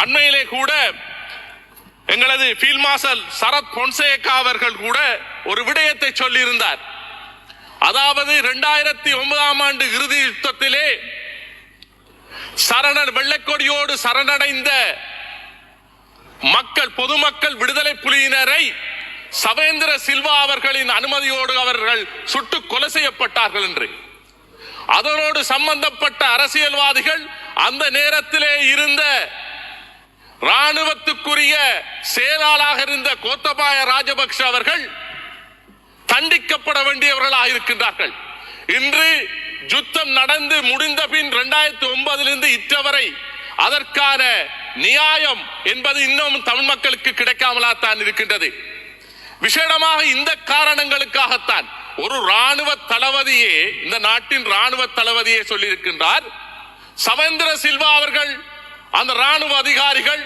அண்மையிலே கூட எங்களது ஃபீல்ட் மார்ஷல் சரத் பொன்சேகா அவர்கள் கூட ஒரு விடயத்தை சொல்லியிருந்தார். அதாவது இரண்டாயிரத்தி ஒன்பதாம் ஆண்டு இறுதி யுத்தத்திலே சரண வெள்ளைக்கொடியோடு சரணடைந்த மக்கள் பொதுமக்கள் விடுதலை புலியினரை சவேந்திர சில்வா அவர்களின் அனுமதியோடு அவர்கள் சுட்டு கொலை செய்யப்பட்டார்கள் என்று. அதனோடு சம்பந்தப்பட்ட அரசியல்வாதிகள் அந்த நேரத்திலே இருந்த ராணுவத்துக்குரிய செயலாளராக இருந்த கோத்தபாய ராஜபக்ஷ அவர்கள் தண்டிக்கப்பட வேண்டியவர்களாக இருக்கின்றார்கள். இன்று யுத்தம் நடந்து முடிந்த பின் இரண்டாயிரத்தி ஒன்பதிலிருந்து இற்றவரை அதற்கான நியாயம் என்பது இன்னும் தமிழ் மக்களுக்கு கிடைக்காமலாத்தான் இருக்கின்றது. விசேடமாக இந்த காரணங்களுக்காகத்தான் ஒரு ராணுவ தளபதியே இந்த நாட்டின் ராணுவ தளபதியே சொல்லியிருக்கின்றார். சவேந்திர சில்வா அவர்கள் அந்த ராணுவ அதிகாரிகள்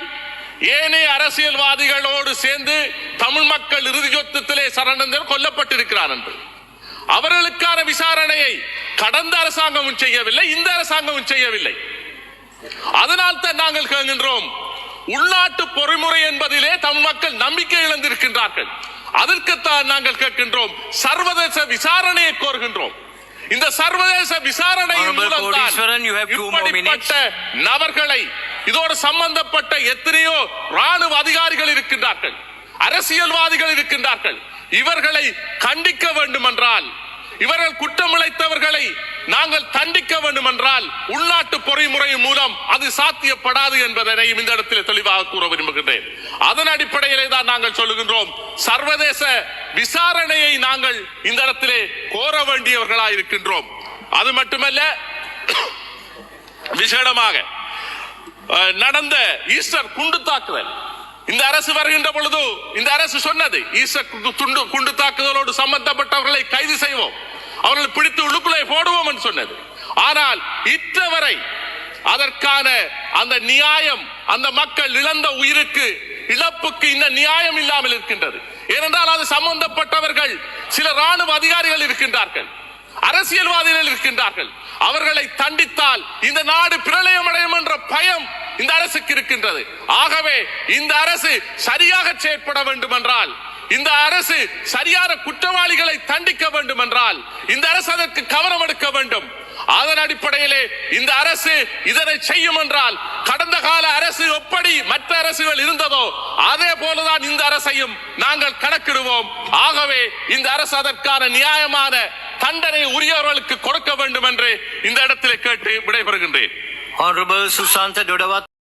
ஏனைய அரசியல்வாதிகளோடு சேர்ந்து தமிழ் மக்கள் இறுதி யுத்தத்திலே சரணந்தர் கொல்லப்பட்டிருக்கிறார் என்று அவர்களுக்கான விசாரணையை கடந்த அரசாங்கமும் செய்யவில்லை இந்த அரசாங்கமும் செய்யவில்லை. அதனால் தான் நாங்கள் கேட்கின்றோம் உள்நாட்டு பொறிமுறை என்பதிலே தமிழ் மக்கள் நம்பிக்கை இழந்திருக்கின்றார்கள். அதற்குத்தான் நாங்கள் கேட்கின்றோம் சர்வதேச விசாரணையை கோருகின்றோம். இந்த சர்வதேச விசாரணை இப்படிப்பட்ட நபர்களை இதோடு சம்பந்தப்பட்ட எத்தனையோ ராணுவ அதிகாரிகள் இருக்கின்றார்கள் அரசியல்வாதிகள் இருக்கின்றார்கள் இவர்களை கண்டிக்க வேண்டும் என்றால் இவர்கள் குற்றமிழைத்தவர்களை நாங்கள் தண்டிக்க வேண்டும் என்றால் உள்நாட்டு பொறிமுறை மூலம் அது சாத்தியப்படாது என்பதனையும் இந்த இடத்தில் தெளிவாக கூற விரும்புகின்றேன். அதன் அடிப்படையிலே தான் நாங்கள் சொல்லுகின்றோம். சர்வதேச விசாரணையை நாங்கள் இந்த இடத்திலே கோர வேண்டியவர்களாக இருக்கின்றோம். அது மட்டுமல்ல விசேடமாக அஹ், நடந்த ஈஸ்டர் குண்டு தாக்குதல். இந்த அரசு வருகின்ற பொழுது இந்த அரசு சொன்னது ஈஸ்டர் துண்டு குண்டு தாக்குதலோடு சம்பந்தப்பட்டவர்களை கைது செய்வோம். அவர்களை பிடித்து உள்ளுக்குள்ளே போடுவோம் என்று சொன்னது. ஆனால் இற்றவரை அதற்கான அந்த நியாயம் அந்த மக்கள் இழந்த உயிருக்கு இழப்புக்கு இந்த நியாயம் இல்லாமல் இருக்கின்றது. ஏனென்றால் அது சம்பந்தப்பட்டவர்கள் சில ராணுவ அதிகாரிகள் இருக்கின்றார்கள் அரசியல்வாதிகள் இருக்கின்றார்கள். அவர்களை தண்டித்தால் இந்த நாடு பிரளயம் அடையும் என்ற பயம் இந்த அரசுக்கு இருக்கின்றது. ஆகவே இந்த அரசு சரியாக செயற்பட வேண்டும் என்றால் இந்த அரசு சரியான குற்றவாளிகளை தண்டிக்க வேண்டும் என்றால் இந்த அரசு அதற்கு கவனம் எடுக்க வேண்டும். அதன் அடிப்படையிலே இந்த அரசு இதனை செய்யும் என்றால் கடந்த கால அரசு எப்படி மற்ற அரசுகள் இருந்ததோ அதே போலதான் இந்த அரசையும் நாங்கள் கணக்கிடுவோம். ஆகவே இந்த அரசு அதற்கான நியாயமான தண்டனை உரியவர்களுக்கு கொடுக்க வேண்டும் என்று இந்த இடத்திலே கேட்டு விடைபெறுகின்றேன்.